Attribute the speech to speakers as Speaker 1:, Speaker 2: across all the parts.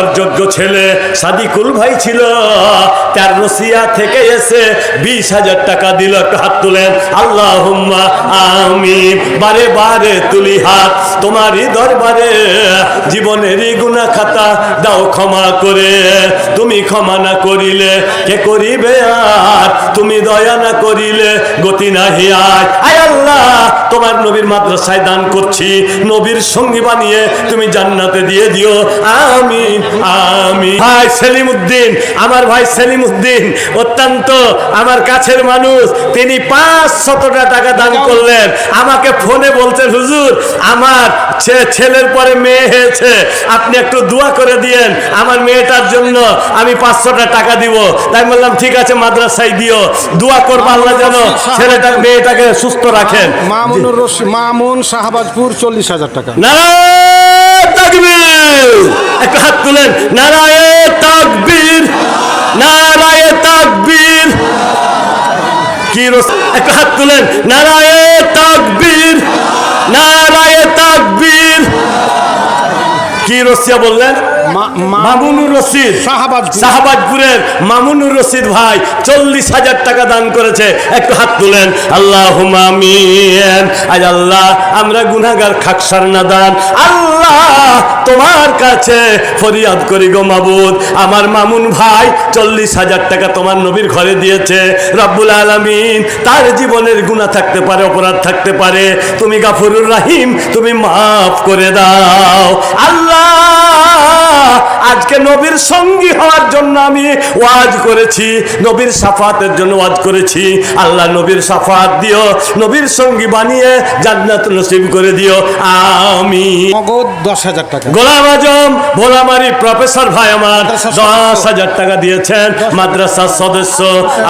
Speaker 1: আমার যোগ্য ছেলে সাদিকুল ভাই ছিল। তার রসিয়া থেকে এসে বিশ হাজার টাকা দিল। হাত তুলেন। আল্লাহ আমি বারে বারে তুলি হাত। তোমারই দরবারে জীবনেরই গুনা খাতা দাও ক্ষমা করে। তুমি ক্ষমা না করিলে কে করিবে আর? তুমি দয়া না করিলে গতি নাহি আয় আয় আল্লাহ, তোমার নবীর মাদ্রাসায় দান করছি। নবীর সঙ্গী বানিয়ে তুমি জান্নাতে দিয়ে দিও। আমি আমি ভাই সেলিম উদ্দিন আমার ভাই সেলিম উদ্দিন অত্যন্ত আমার কাছের মানুষ তিনি পাঁচ শতটা টাকা দান করলেন। আমাকে ফোনে বলছেন হুজুর আমার ছেলের পরে মেয়ে হয়েছে আপনি একটু দোয়া করে দিয়েন আমার মেয়েটার জন্য আমি পাঁচশোটা টাকা দিব। তাই বললাম ঠিক আছে মাদ্রাসায় দিও দোয়া করব আল্লাহ যেন ছেলেটা মেয়েটাকে সুস্থ রাখেন।
Speaker 2: মামুনুর মামুন শাহবাজপুর চল্লিশ হাজার টাকা।
Speaker 1: একটু হাত তুলেন নারায় তাকবীর নারায় তাকবীর। কি একটু হাত তুলেন, নারায় তাকবীর নারায় তাকবীর। কি রসিয়া বললেন? মামুনুর রশিদ।
Speaker 2: শাহবাজপুর।
Speaker 1: শাহবাজপুরের মামুনুর রশিদ ভাই চল্লিশ হাজার টাকা দান করেছে। একটু হাত তুলেন। আল্লাহ আমিন। আজ আল্লাহ আমরা গুনাগার খাকসার না দান আল্লাহ তোমার কাছে ফরিয়াদ করি গো মাবুদ। আমার মামুন ভাই চল্লিশ হাজার টাকা তোমার নবীর ঘরে দিয়েছে। রব্বুল আলমিন তার জীবনের গুণা থাকতে পারে অপরাধ থাকতে পারে। তুমি গাফরুর রাহিম তুমি মাফ করে দাও। আল্লাহ আজকে নবীর সঙ্গী হওয়ার জন্য আমি ওয়াজ করেছি নবীর সাফাতের জন্য ওয়াজ করেছি। আল্লাহ নবীর সাফাত দিও নবীর সঙ্গী বানিয়ে জান্নাত নসিব করে দিও। আমি
Speaker 2: নগদ দশ হাজার টাকা।
Speaker 1: গোলাম আজম ভোলামারি প্রফেসর ভাই আমার দশ হাজার টাকা দিয়েছেন। মাদ্রাসার সদস্য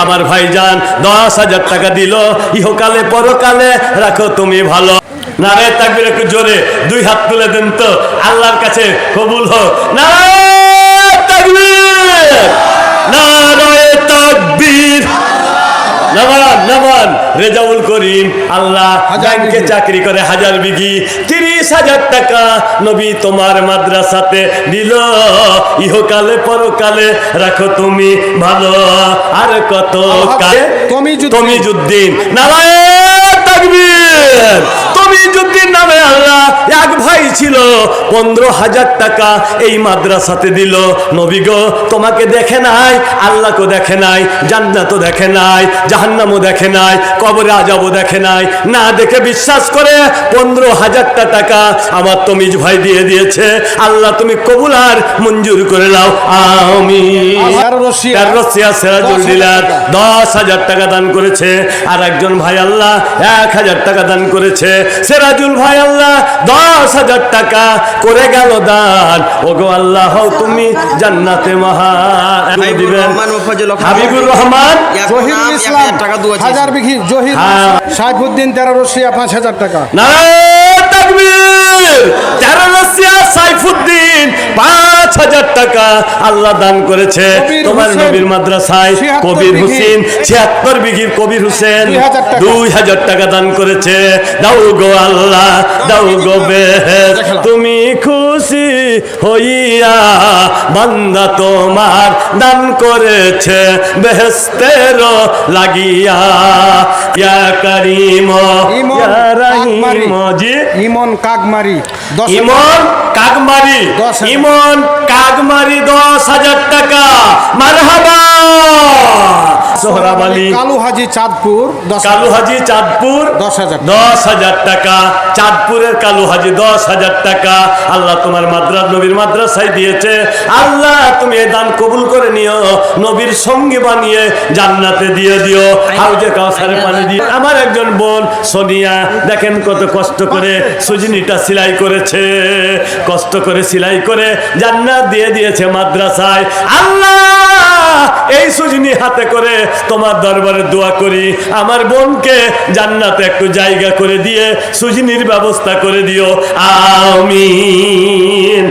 Speaker 1: আমার ভাইজান দশ হাজার টাকা দিল। ইহকালে পরকালে রাখো তুমি ভালো। নারে তাকবির একটু জোরে দুই হাত তুলে দেন তো। আল্লাহর কাছে কবুল হোক। রেজাউল করিম আল্লাহ ব্যাংকে চাকরি করে হাজার বিঘি। তিরিশ হাজার টাকা নবী তোমার মাদ্রাসাতে দিল। ইহকালে পরকালে রাখো তুমি ভালো। আর কত
Speaker 2: তমিজুদ্দিন।
Speaker 1: তমিজুদ্দিন নারায়ণ তাকবীর! নামে আল্লাহ এক ভাই ছিল পনেরো হাজার টাকা এই মাদ্রাসাতে দিল। নবী গো তোমাকে দেখে নাই আল্লাহকে দেখে নাই জান্নাতও দেখে নাই জাহান্নামও দেখে নাই কবরে আজাবও দেখে নাই। না দেখে বিশ্বাস করে পনেরো হাজারটা টাকা আমার তমিজ ভাই দিয়ে দিয়েছে। আল্লাহ তুমি কবুল আর মঞ্জুর করে নাও। আমি সিরাজুল ডিলার দশ হাজার টাকা দান করেছে। আর একজন ভাই আল্লাহ এক হাজার টাকা দান করেছে। সিরাজুল ভাই আল্লাহ দশ হাজার টাকা করে গেল দান। ওগো আল্লাহ তুমি জান্নাতে মহা
Speaker 3: হাবিবুর
Speaker 1: দিবেন।
Speaker 3: রহমান
Speaker 1: হাবিবুর রহমান।
Speaker 3: এক
Speaker 2: ইসলাম
Speaker 3: হাজার টাকা দু
Speaker 2: হাজার বিঘি জহির
Speaker 1: হ্যাঁ।
Speaker 2: সাইফুদ্দিন তেরো রশিয়া পাঁচ হাজার টাকা।
Speaker 1: নারায়ণ! তাকবীর। খুব রশিয়া সাইফুদ্দিন পাঁচ হাজার টাকা আল্লাহ দান করেছে তোমার নবীর মাদ্রাসায় কবির। হোসেন ছিয়াত্তর বিঘির কবির হোসেন দুই হাজার টাকা। দান করেছে। দাও গো আল্লাহ দাও গো বেহেস তুমি খুশি হইয়া বান্দা তোমার দান করেছে বেহস্তের লাগিয়া। ইয়া করিম
Speaker 2: ইমন
Speaker 1: ইয়া
Speaker 2: কাকমারি
Speaker 1: রহিম জি
Speaker 2: ইমন কাকমারি
Speaker 1: ইমন কাকমারি ইমন কাকমারি দশ হাজার টাকা। মারহাবা। সোহরাব আলী
Speaker 2: কালু হাজি চাঁদপুর
Speaker 1: কালু হাজি চাঁদপুর
Speaker 2: দশ হাজার
Speaker 1: দশ হাজার টাকা। চাঁদপুরের কালু হাজি দশ হাজার টাকা। আল্লাহ তোমার মাদ্রাস নবীর মাদ্রাসায় দিয়েছে। আল্লাহ তুমি এই দান কবুল করে নিও। নবীর সঙ্গে বানিয়ে জান্নাতে দিয়ে দিও। হাউজে কাউসারে পানি দিয়ে। আমার একজন বোন সোনিয়া দেখেন কত কষ্ট করে সুজনিটা সেলাই করেছে। কষ্ট করে সেলাই করে জান্নাত দিয়ে দিয়েছে মাদ্রাসায়। আল্লাহ, এই সুজনি হাতে করে তোমার দরবারে দোয়া করি। আমার বোনকে জান্নাতে একটু জায়গা করে দিয়ে সুজনির ব্যবস্থা করে দিও। আমিন।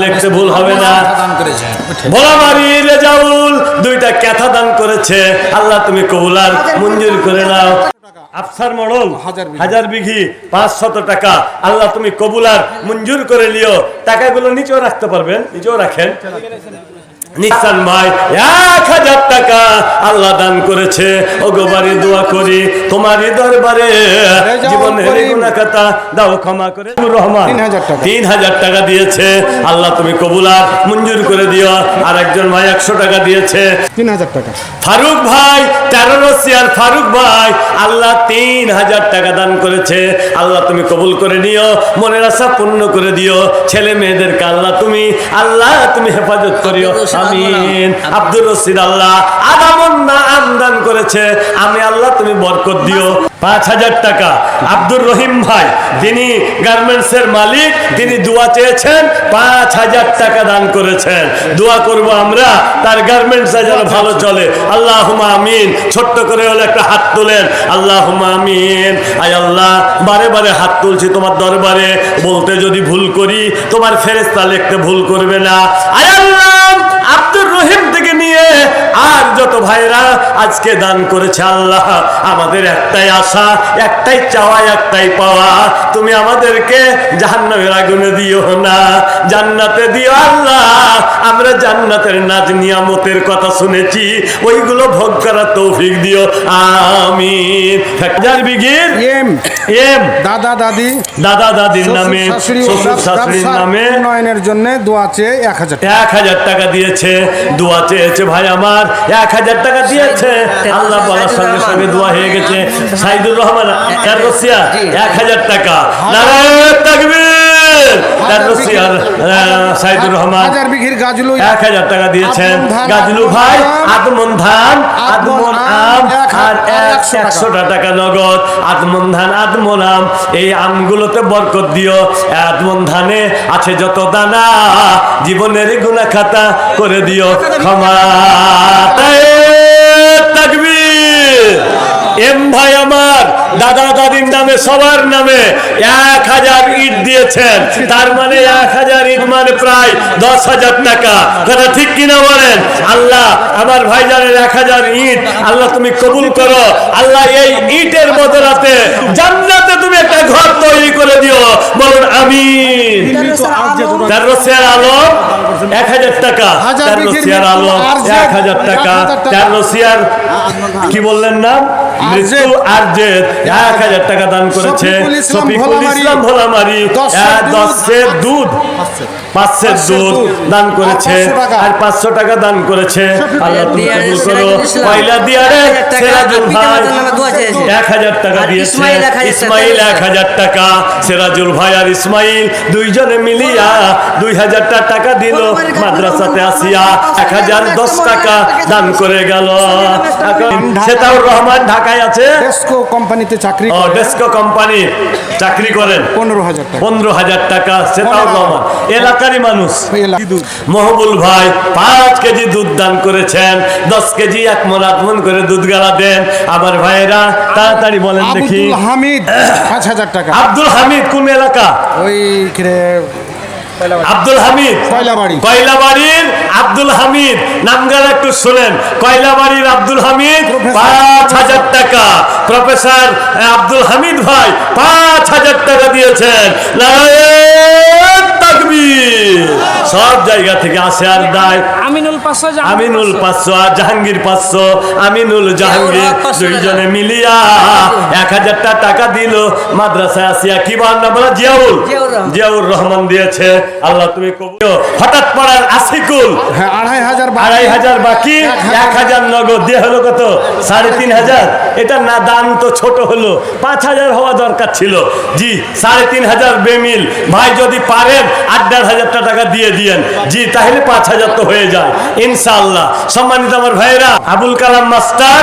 Speaker 1: লিখতে ভুল হবে না। ভোলামারি রেজাউল দুইটা ক্যাথা দান করেছে। আল্লাহ তুমি কবুলার মঞ্জুর করে নাও। আফসার মডল
Speaker 2: হাজার বিঘি।
Speaker 1: পাঁচ শত টাকা। আল্লাহ তুমি কবুলার মঞ্জুর করে লিও টাকাগুলো নিচেও রাখতে পারবেন নিচেও রাখেন। নিসান ভাই এক হাজার টাকা আল্লাহ দান করেছে। ও গোবারে দোয়া করি তোমারই দরবারে জীবনের। গুনাহগাতা দাও ক্ষমা করে। রহমান
Speaker 2: তিন হাজার টাকা।
Speaker 1: তিন হাজার টাকা দিয়েছে। আল্লাহ তুমি কবুলার মঞ্জুর করে দিও। আর একজন ভাই একশো টাকা দিয়েছে।
Speaker 2: তিন হাজার টাকা।
Speaker 1: ফারুক ভাই তেরো রসিয়ার ফারুক ভাই আল্লাহ তিন হাজার টাকা দান করেছে। আল্লাহ তুমি কবুল করে নিও মনের আশা পূর্ণ করে দিও। ছেলে মেয়েদেরকে আল্লাহ তুমি আল্লাহ তুমি হেফাজত করিও। আমিন। রশিদ আল্লাহ আদামন না আমদান করেছে। আমি আল্লাহ তুমি বরকত দিও। পাঁচ হাজার টাকা। আব্দুর রহিম ভাই তিনি গার্মেন্টসের মালিক তিনি দোয়া চেয়েছেন পাঁচ হাজার টাকা দান করেছেন। দোয়া করব আমরা তার গার্মেন্টস যেন ভালো চলে। আল্লাহ আমিন। ছোট্ট করে হলে একটা হাত তোলেন। আল্লাহ আমিন। আয় আল্লাহ বারে বারে হাত তুলছি তোমার দরবারে। বলতে যদি ভুল করি তোমার ফেরেস্তা লিখতে ভুল করবে না। আয় আল্লাহ! যত ভাইরা আজকে দান করেছে আল্লাহ আমাদের একটাই আশা একটাই চাওয়া একটাই পাওয়া তুমি আমাদেরকে জাহান্নামের আগুনে দিও না জান্নাতে দিও আল্লাহ। আমরা জান্নাতের নাজ নিয়ামতের কথা শুনেছি ওইগুলো ভোগ করার তৌফিক দিও আমিন। বিঘির?
Speaker 2: এম।
Speaker 1: এম।
Speaker 2: দাদা দাদি।
Speaker 1: দাদা দাদির নামে
Speaker 2: শ্বশুর
Speaker 1: শাশুড়ির নামে
Speaker 2: উন্নয়নের জন্য দোয়া চেয়ে এক হাজার
Speaker 1: এক হাজার টাকা দিয়েছে দোয়া চেয়েছে ভাই আমার এক হাজার টাকা দিয়েছে। আল্লাহ বলার সঙ্গে সঙ্গে দোয়া হয়ে গেছে। সাইদুর রহমান এক হাজার টাকা। নারায়ণ তাকবীর। কাররসিয়া সাইদুর রহমান।
Speaker 2: হাজার বিঘির গাজলু
Speaker 1: এক হাজার টাকা দিয়েছেন গাজলু ভাই আদমন ধান আদমন
Speaker 2: আদমন
Speaker 1: আম
Speaker 2: আম,
Speaker 1: আর
Speaker 2: একশো
Speaker 1: একশোটা। টাকা নগদ। আদমন ধান আদমন আম এই আমগুলোতে বরকত দিও। আদমন ধানে আছে যত দানা জীবনের গুণা খাতা করে দিও। ক্ষমা এম ভাই আমার দাদা দাদির নামে সবার নামে এক হাজার ইট দিয়েছেন। তার মানে এক হাজার ইট মানে প্রায় দশ হাজার টাকা। কথা ঠিক কিনা বলেন? আল্লাহ আমার ভাইজানের এক হাজার ইট আল্লাহ তুমি কবুল করো। আল্লাহ এই ইটের বদলাতে জান্নাতে তুমি একটা ঘর তৈরি করে দিও। বলুন আমি তার রসিয়ার আলম এক হাজার টাকা। তার রসিয়ার আলম এক হাজার টাকা। তার রসিয়ার কি বললেন নাম? মৃত্যু যে এক হাজার টাকা দান করেছে
Speaker 2: শফিকুল ইসলাম ভোলামারি, দুধ,
Speaker 1: দশের দুধ। পাঁচশের দুধ দান করেছে। আর পাঁচশো টাকা। দান করেছে। আল্লাহ তুমি কবুল করো। পয়লা দিয়ারে সিরাজুল
Speaker 3: আর
Speaker 1: ভাই। এক হাজার টাকা দিয়েছে।
Speaker 3: ইসমাইল এক হাজার টাকা
Speaker 1: সিরাজুল ভাই আর ইসমাইল দুইজনে মিলিয়া দুই হাজার টাকা দিল। মাদ্রাসাতে আসিয়া এক হাজার দশ টাকা দান করে গেল। এখন সেতাউর রহমান ঢাকায় আছে।
Speaker 2: টেস্কো কোম্পানিতে চাকরি
Speaker 1: ও ডেস্কো কোম্পানি চাকরি করেন।
Speaker 2: পনেরো হাজার
Speaker 1: পনেরো হাজার টাকা সেটাও রহমান। এলাকারই মানুষ। মহবুল ভাই পাঁচ কেজি দুধ দান করেছেন দশ কেজি এক মন আগমন মন করে দুধ গালা দেন। আমার ভাইয়েরা তাড়াতাড়ি বলেন দেখি।
Speaker 2: হামিদ পাঁচ হাজার টাকা।
Speaker 1: আব্দুল হামিদ কোন এলাকা?
Speaker 2: ওই
Speaker 1: আব্দুল হামিদ।
Speaker 2: কয়লাবাড়ি।
Speaker 1: কয়লাবাড়ির আব্দুল হামিদ। নামগার একটু শোনেন। কয়লাবাড়ির আব্দুল হামিদ পাঁচ হাজার টাকা। প্রফেসর আব্দুল হামিদ ভাই পাঁচ হাজার টাকা দিয়েছেন। নারায়ণ তাকবীর। সব জায়গা থেকে আসে আর দেয়।
Speaker 4: আমিনুল পাঁচশো
Speaker 1: আমিনুল পাঁচশো। আর জাহাঙ্গীর পাঁচশো। আমিনুল জাহাঙ্গীর দুইজনে মিলিয়া এক হাজারটা টাকা দিল মাদ্রাসায় আসিয়া। কি বার না বলা? জিয়াউল।
Speaker 3: জিয়াউর রহমান
Speaker 1: দিয়েছে। আল্লাহ তুমি কবুল হঠাৎ পড়ার আশিকুল
Speaker 2: হ্যাঁ আড়াই হাজার বাকি।
Speaker 1: আড়াই হাজার বাকি
Speaker 2: এক হাজার।
Speaker 1: নগদ। দিয়ে হলো কত? সাড়ে তিন হাজার। এটা না তো ছোট হলো। পাঁচ হাজার হওয়া দরকার ছিল। জি সাড়ে তিন হাজার বেমিল। ভাই যদি পারেন আট দেড় হাজারটা টাকা দিয়ে দিয়েন। জি তাহলে পাঁচ হাজার তো হয়ে যায়। ইনশাআল্লাহ। সম্মানিত আমার ভাইরা আবুল কালাম মাস্টার।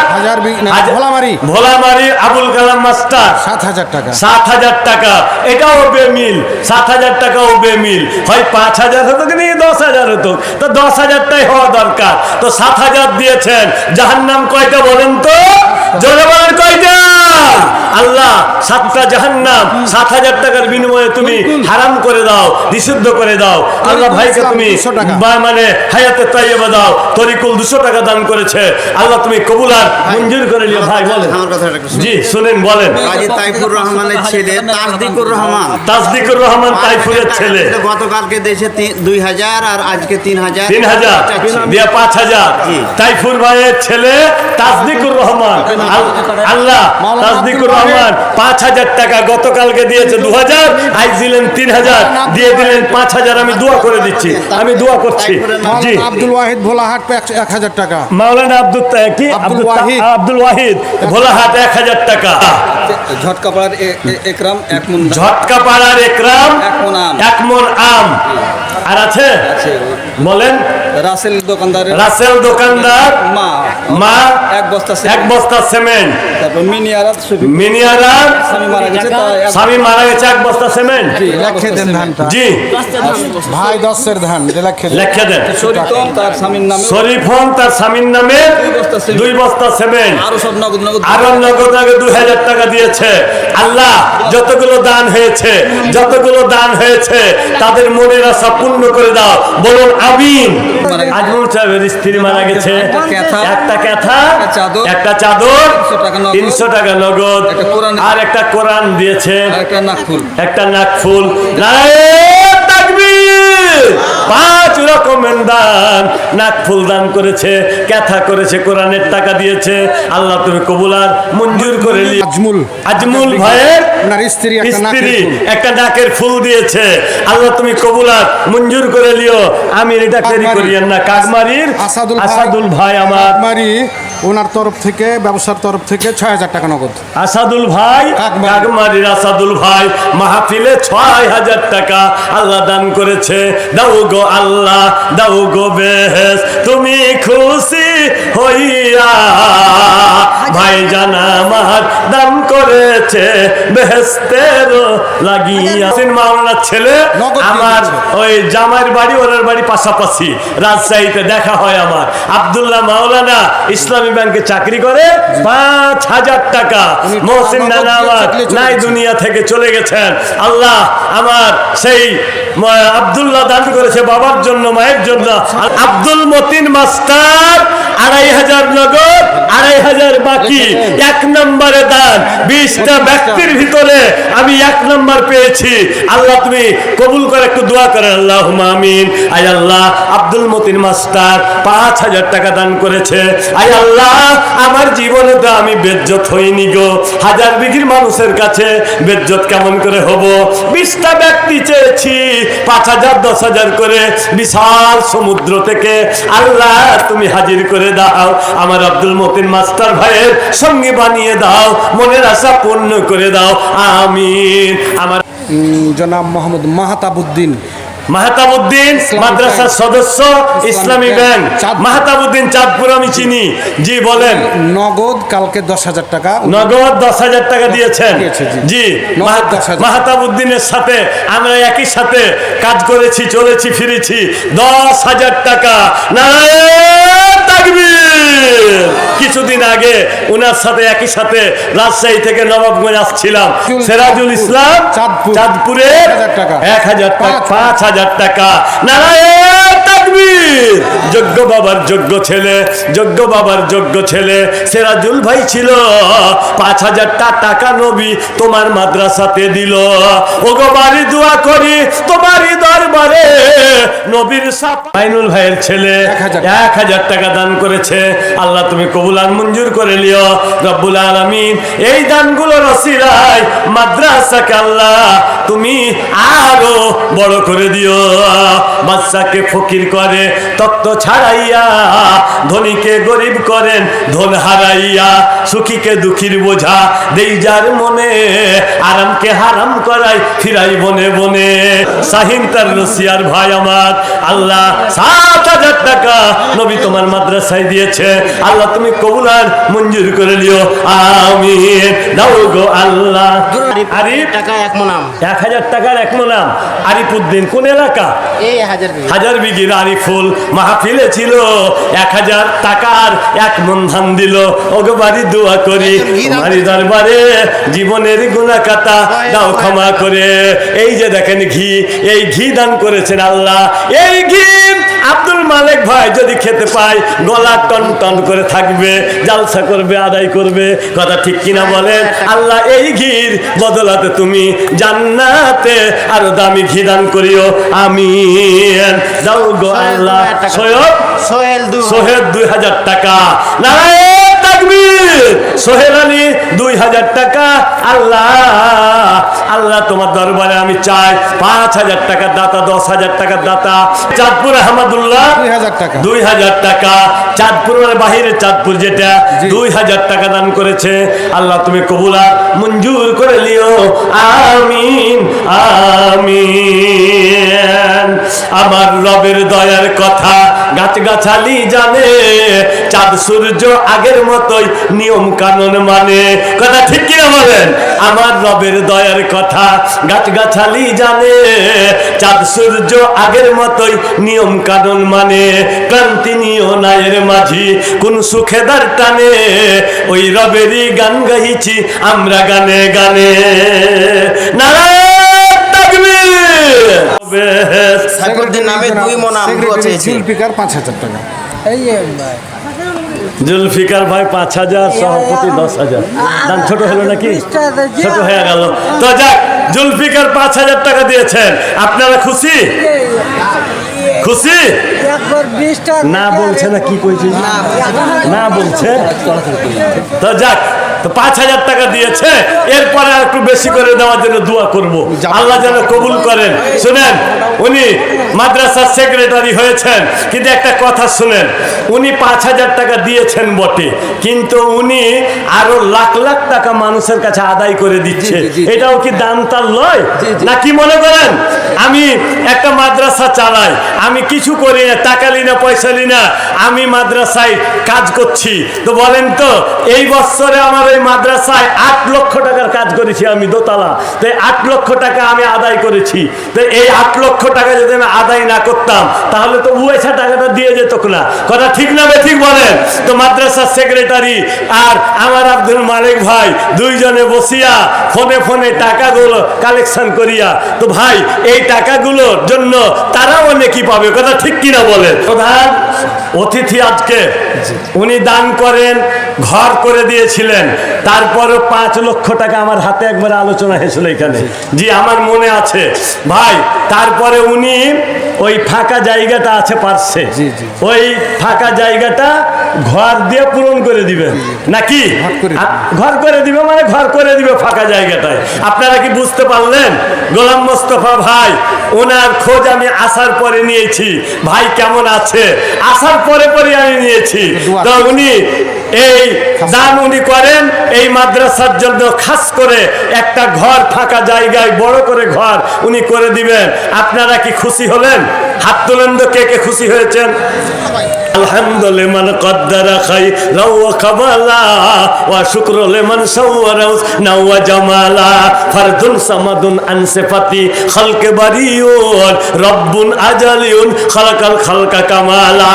Speaker 2: ভোলামারি।
Speaker 1: ভোলামারি আবুল কালাম মাস্টার।
Speaker 2: সাত হাজার টাকা।
Speaker 1: সাত হাজার টাকা। এটাও বেমিল। সাত হাজার টাকাও বেমিল। হয় পাঁচ হাজার হতো কি দশ হাজার হতো তো দশ হাজারটাই হওয়া দরকার। তো সাত হাজার দিয়েছেন। জাহান্নাম কয়টা বলেন তো? জোরে কয়টা? আল্লাহ সাতটা জাহান্নাম সাত হাজার টাকার বিনিময়ে তুমি হারাম করে দাও নিষিদ্ধ করে দাও। আল্লাহ ভাইকে তুমি
Speaker 2: 200 টাকা।
Speaker 1: বা মানে হায়াতে তাইয়েবা দাও তরিকুল দুশো টাকা দান করেছে। আল্লাহ তুমি কবুলার মঞ্জুর করে নিও। ভাই বলেন। জি শুনেন বলেন।
Speaker 3: তাইফুর রহমানের ছেলে তাসদিকুর রহমান।
Speaker 1: তাসদিকুর রহমান তাইফুরের ছেলে।
Speaker 3: গতকালকে দেশে দুই হাজার আর আজকে তিন হাজার।
Speaker 1: তিন হাজার। দিয়ে পাঁচ হাজার। তাইফুর ভাইয়ের ছেলে তাসদিকুর আল্লাহ তাসদিকুর রহমান পাঁচ হাজার টাকা গতকালকে দিয়েছে দু হাজার আজ দিলেন তিন হাজার দিয়ে দিলেন পাঁচ হাজার আমি দোয়া করে দিচ্ছি আমি দোয়া করছি। জি।
Speaker 2: আব্দুল ওয়াহিদ ভোলাহাট এক- হাজার টাকা।
Speaker 1: মাওলানা আব্দুল কি?
Speaker 2: আব্দুল
Speaker 1: আব্দুল
Speaker 2: ওয়াহিদ।
Speaker 1: আব্দুল ওয়াহিদ ভোলাহাট এক হাজার টাকা।
Speaker 4: ঝটকা পাড়ার এ- এ- একরাম এক মন
Speaker 1: ঝটকা পাড়ার একরাম
Speaker 4: এক মন আম।
Speaker 1: আর আছে?
Speaker 4: আছে।
Speaker 1: বলেন।
Speaker 4: রাসেল দোকানদারের
Speaker 1: রাসেল দোকানদার
Speaker 4: মা।
Speaker 1: মা
Speaker 4: এক বস্তা
Speaker 1: এক বস্তা সিমেন্ট
Speaker 4: তারপর মিনিয়ারাত শফি
Speaker 1: মিনিয়ারা
Speaker 4: স্বামী মারা গেছে এক-
Speaker 1: স্বামী মারা গেছে এক বস্তা সিমেন্ট
Speaker 2: লেখে দেন ধানটা।
Speaker 1: জি।
Speaker 2: ভাই দশের ধান লেখে দেন।
Speaker 1: লেখে দেন।
Speaker 4: তার স্বামীর নামে।
Speaker 1: শরীফন তার স্বামীর নামে
Speaker 4: দুই বস্তা সিমেন্ট। আরও সব নগদ নগদ।
Speaker 1: আরও নগদ আগে দুই হাজার টাকা দিয়েছে। আল্লাহ যতগুলো দান হয়েছে যতগুলো দান হয়েছে তাদের মনের আশা পূর্ণ করে দাও। বলুন আমিন। আজমল সাহেবের স্ত্রী মারা গেছে।
Speaker 4: একটা ক্যাথা,
Speaker 1: একটা
Speaker 4: চাদর,
Speaker 1: একটা চাদর
Speaker 4: 300 টাকা নগদ,
Speaker 1: তিনশো টাকা নগদ। আর একটা কোরআন দিয়েছে।
Speaker 4: একটা নাকফুল।
Speaker 1: একটা নাকফুল। নারায়ণ তাকবীর। পাঁচ রকমের দান। নাকফুল দান করেছে ক্যাথা করেছে কোরআনের টাকা দিয়েছে। আল্লাহ তুমি কবুলার মঞ্জুর করে
Speaker 2: আজমুল।
Speaker 1: আজমুল ভাইয়ের
Speaker 2: ওনার স্ত্রী
Speaker 1: স্ত্রী। একটা ডাকের ফুল দিয়েছে আল্লাহ তুমি কবুলাত মঞ্জুর করে লিও আমি এটা
Speaker 2: তৈরি।
Speaker 1: করিয়েন না কাকমারির
Speaker 2: আসাদুল।
Speaker 1: আসাদুল ভাই আমার
Speaker 2: মারি ওনার তরফ থেকে ব্যবসার তরফ থেকে ছয় হাজার টাকা নগদ।
Speaker 1: আসাদুল ভাই কাকমারির আসাদুল ভাই মাহফিলে ছয় হাজার টাকা আল্লাহ দান করেছে। দাও গো আল্লাহ দাও গো বেহেস তুমি খুশি হইয়া ভাই জানা আমার দান করেছে বেহেস্তের লাগিয়া। সিন মাওলানার ছেলে আমার ওই জামাইয়ের বাড়ি ওনার বাড়ি পাশাপাশি। রাজশাহীতে দেখা হয় আমার। আব্দুল্লাহ মাওলানা ইসলামী ব্যাংকে চাকরি করে পাঁচ হাজার টাকা। মহসিন নানা আমার নাই দুনিয়া থেকে চলে গেছেন। আল্লাহ আমার সেই আব্দুল্লাহ দান করেছে বাবার জন্য মায়ের জন্য। আব্দুল মতিন মাস্টার আড়াই হাজার নগদ আড়াই হাজার বাকি। এক নম্বরে দান। বিশটা ব্যক্তির ভিতরে আমি এক নম্বর পেয়েছি। আল্লাহ তুমি কবুল করে একটু দোয়া করেন আল্লাহ আমিন। আই আল্লাহ আব্দুল মতিন মাস্টার পাঁচ হাজার টাকা দান করেছে। আই আল্লাহ আমার জীবনে তো আমি বেজ্জত হইনি গো। হাজার বিঘির মানুষের কাছে বেজ্জত কেমন করে হব? বিশটা ব্যক্তি চেয়েছি, পাঁচ হাজার, দশ হাজার করে। বিশাল সমুদ্র থেকে আল্লাহ, তুমি হাজির করে দাও। আমার আব্দুল মতিন মাস্টার ভাইয়ের সঙ্গে বানিয়ে দাও, মনের আশা পূর্ণ করে দাও। আমিন। আমার
Speaker 2: জনাব মোহাম্মদ মাহাতাবুদ্দিন
Speaker 1: মাহতাবুদ্দিন মাদ্রাসার সদস্য ইসলামী ব্যাংক। মাহতাবুদ্দিন চাঁদপুর আমি চিনি। জি বলেন।
Speaker 2: নগদ কালকে দশ হাজার টাকা।
Speaker 1: নগদ দশ হাজার টাকা দিয়েছেন।
Speaker 2: জি।
Speaker 1: জি।
Speaker 2: নগদ
Speaker 1: মাহাত-
Speaker 2: 10,000
Speaker 1: মাহাতাবুদ্দিনের সাথে আমরা একই সাথে কাজ করেছি চলেছি ফিরেছি। দশ হাজার টাকা। নারায়ণ তাকবীর কিছুদিন আগে ওনার সাথে একই সাথে রাজশাহী থেকে নবাবগঞ্জ আসছিলাম সেরাজুল ইসলাম
Speaker 2: চাঁদপুর।
Speaker 1: চাঁদপুরে
Speaker 2: 1000 টাকা।
Speaker 1: এক হাজার টাকা
Speaker 2: পাঁচ।
Speaker 1: পাঁচ হাজার টাকা নারায়ণ তাকবীর। যোগ্য বাবার যোগ্য ছেলে যোগ্য বাবার যোগ্য ছেলে। সেরাজুল ভাই ছিল। পাঁচ হাজার টা টাকা নবী তোমার মাদ্রাসাতে দিল। ওগো বাড়ি দোয়া করি তোমারই দরবারে। নবীর সাপ আইনুল ভাইয়ের ছেলে
Speaker 2: এক হাজার।
Speaker 1: টাকা। দান করেছে। আল্লাহ তুমি কবুলান মঞ্জুর করে লিও। রব্বুল আলামিন এই দানগুলো রসিলাই মাদ্রাসাকে আল্লাহ তুমি আরও বড় করে দিও। বাচ্চাকে ফকির করে তত্ত্ব ছাড়াইয়া ধনীকে গরিব করেন ধন হারাইয়া সুখীকে দুঃখীর বোঝা দেই যার মনে আরামকে হারাম করাই ফিরাই বনে বনে। সাহিন তার রসিয়ার ভাই আমার আল্লাহ সাত হাজার টাকা নবী তোমার মাদ্রাসায় দিয়েছে। আল্লাহ তুমি কবুলার মঞ্জুর করে লিও আমিন। দাও গো আল্লাহ। আরিফ
Speaker 5: টাকা এক মনাম।
Speaker 1: এক হাজার টাকার এক নাম আরিফ উদ্দিন কোন এলাকা।
Speaker 5: হাজার
Speaker 1: বিঘির আরিফুল মাহফিলে ছিল এক হাজার টাকার এক মন ধান দিল। ওগো বাড়ি দোয়া করি বাড়ি দরবারে জীবনের গুণা কাতা দাও ক্ষমা করে। এই যে দেখেন ঘি এই ঘি দান করেছেন আল্লাহ। এই ঘি আব্দুল মালিক ভাই যদি খেতে পায় গলা টন টন করে থাকবে জালসা করবে আদায় করবে কথা ঠিক কিনা বলেন? আল্লাহ এই ঘির বদলাতে তুমি জান্নাতে আরও দামি ঘি দান করিও আমি দাও গো আল্লাহ। সৈয়দ
Speaker 3: সোহেল?
Speaker 1: দুই হাজার। টাকা। নারায়ণ তাকবীর। সোহেল আলী দুই হাজার টাকা। আল্লাহ আল্লাহ তোমার দরবারে আমি চাই। পাঁচ হাজার টাকার দাতা দশ হাজার টাকার দাতা। চাঁদপুর আহমদুল্লাহ
Speaker 2: দুই হাজার টাকা।
Speaker 1: চাঁদপুরের বাহিরে চাঁদপুর যেটা দুই হাজার টাকা দান করেছে। আল্লাহ তুমি কবুলা মঞ্জুর করে লিও। আমিন আমিন। আমার রবের দয়ার কথা গাছ গাছালি জানে। চাঁদ সূর্য আগের মতোই নিয়ম কানুন মানে? কথা ঠিক কিনা বলেন? আমার রবের দয়ার কথা গাছ গাছালি জানে চাঁদ সূর্য আগের মতোই নিয়ম কানুন মানে। ক্রান্তি নিও নায়ের মাঝি কোন সুখেদার টানে। ওই রবেরই গান গাইছি আমরা গানে গানে। নারায়ণ
Speaker 3: সাইফুদ্দিন নামে দুই মন আমগো আছে
Speaker 2: শিল্পিকার পাঁচ হাজার টাকা।
Speaker 1: জুলফিকার ভাই পাঁচ হাজার সভাপতি দশ হাজার দাম ছোট হলো নাকি ছোট হয়ে গেল তো যাক জুলফিকার পাঁচ হাজার টাকা দিয়েছেন আপনারা খুশি খুশি না বলছে না কি কইছে না বলছে তো যাক তো পাঁচ হাজার টাকা দিয়েছে এরপরে আর একটু বেশি করে দেওয়ার জন্য দোয়া করব। আল্লাহ যেন কবুল করেন। শুনেন উনি মাদ্রাসার সেক্রেটারি হয়েছেন কিন্তু একটা কথা শুনেন উনি পাঁচ হাজার টাকা দিয়েছেন বটে কিন্তু উনি আরও লাখ লাখ টাকা মানুষের কাছে আদায় করে দিচ্ছে। এটাও কি দান তার লয়। না কি মনে করেন? আমি একটা মাদ্রাসা চালাই আমি কিছু করি না টাকা লি না পয়সা লি না আমি মাদ্রাসায় কাজ করছি। তো বলেন তো এই বছরে আমার ওই মাদ্রাসায় আট লক্ষ টাকার কাজ করেছি আমি দোতলা। তো আট লক্ষ টাকা আমি আদায় করেছি। তো এই আট লক্ষ টাকা যদি আমি আদায় না করতাম, তাহলে তো উয়েছা টাকাটা দিয়ে যেত না কথা ঠিক না ঠিক বলেন? তো মাদ্রাসার সেক্রেটারি আর আমার আব্দুল মালিক ভাই দুইজনে বসিয়া ফোনে ফোনে টাকাগুলো কালেকশন করিয়া, তো ভাই, এই টাকাগুলোর জন্য তারাও অনেকই পাবে? কথা ঠিক কিনা বলেন? প্রধান, অতিথি আজকে, উনি দান করেন, ঘর করে দিয়েছিলেন। তারপরে পাঁচ লক্ষ টাকা আমার হাতে একবার আলোচনা হয়েছিল এখানে। জি, আমার মনে আছে। ভাই, তারপরে উনি ওই ফাঁকা জায়গাটা আছে পারছে। ওই ফাঁকা জায়গাটা ঘর দিয়ে পূরণ করে দিবেন। নাকি?
Speaker 2: ঘর করে দিবে।
Speaker 1: দিবে মানে ঘর করে দিবে ফাঁকা জায়গাটায়। আপনারা কি বুঝতে পারলেন? গোলাম মোস্তফা ভাই ওনার খোঁজ আমি আসার পরে নিয়েছি। ভাই কেমন আছে? আসার পরে পরে আমি নিয়েছি। তো উনি এই দান উনি করেন এই মাদ্রাসার জন্য খাস করে একটা ঘর ফাঁকা জায়গায় বড় করে ঘর উনি করে দিবেন। আপনারা কি খুশি হলেন? হাত তোলেন তো কে কে খুশি হয়েছেন? الحمد لمن قدر خيرا وكمالا وشكر لمن صور حسنا وجمالا فرد صمد عن صفة خلق بريون رب أجل خلق الخلق كمالا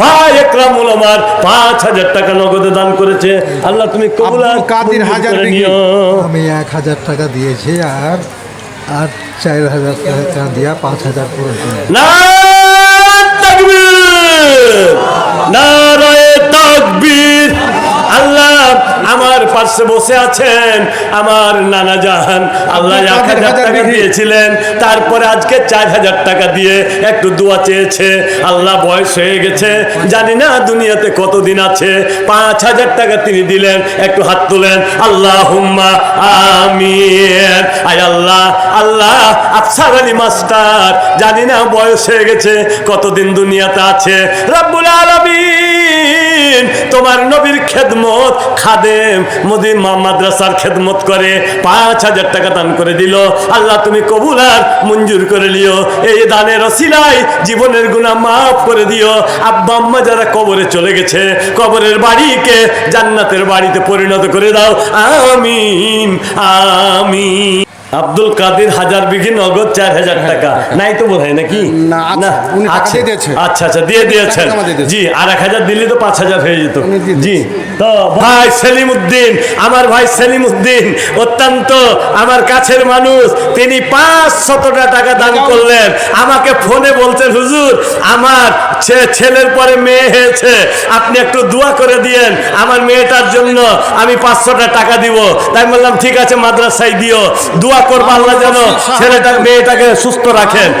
Speaker 1: ভাই একরামুল আমার পাঁচ হাজার টাকা নগদে দান করেছে আল্লাহ তুমি কবুল আর
Speaker 2: আব্দুল কাদির
Speaker 1: মঞ্জুর
Speaker 2: হাজার
Speaker 1: করে
Speaker 2: বিঘি।
Speaker 1: নিও।
Speaker 6: আমি এক হাজার টাকা দিয়েছি আর আর চার হাজার টাকা দিয়া পাঁচ হাজার পুরো
Speaker 1: নারায়ণ তাকবীর নারায়ে তাকবীর। আল্লাহ আমার পাশে বসে আছেন আমার নানা জাহান আল্লাহ এক
Speaker 2: হাজার
Speaker 1: টাকা দিয়েছিলেন তারপরে আজকে চার হাজার টাকা দিয়ে একটু দোয়া চেয়েছে আল্লাহ বয়স হয়ে গেছে জানি না দুনিয়াতে কতদিন আছে পাঁচ হাজার টাকা তিনি দিলেন একটু হাত তুলেন আল্লাহ হুম্মা আমিন। আয় আল্লাহ আল্লাহ, আফসার আলী মাস্টার, জানি না বয়স হয়ে গেছে, কতদিন দুনিয়াতে আছে? রব্বুল আলামিন, তোমার নবীর খেদমত খাদেম মোদি মাদ্রাসার খেদমত করে পাঁচ হাজার টাকা দান করে দিল। আল্লাহ, তুমি কবুল আর মঞ্জুর করে লিও এই দানের রসিলাই জীবনের গুণা মাফ করে দিও। আব্বা আম্মা যারা কবরে চলে গেছে, কবরের বাড়িকে জান্নাতের বাড়িতে পরিণত করে দাও। আমিন আমিন। আব্দুল কাদের হাজার বিঘি নগদ চার হাজার টাকা। নাই তো বোধ হয় নাকি
Speaker 2: দিয়ে দিয়েছে।
Speaker 1: আচ্ছা আচ্ছা দিয়ে দিয়েছেন। জি আর এক হাজার দিল্লি তো পাঁচ হাজার হয়ে যেত। জি তো ভাই সেলিম উদ্দিন আমার ভাই সেলিম উদ্দিন অত্যন্ত আমার কাছের মানুষ তিনি পাঁচ শতটা টাকা দান করলেন। আমাকে ফোনে বলছেন হুজুর আমার ছেলের পরে মেয়ে হয়েছে। আপনি একটু দোয়া করে দিয়েন আমার মেয়েটার জন্য আমি পাঁচশোটা টাকা দিব। তাই বললাম ঠিক আছে মাদ্রাসায় দিও। দোয়া করব আল্লাহ যেন ছেলেটা মেয়েটাকে সুস্থ রাখেন।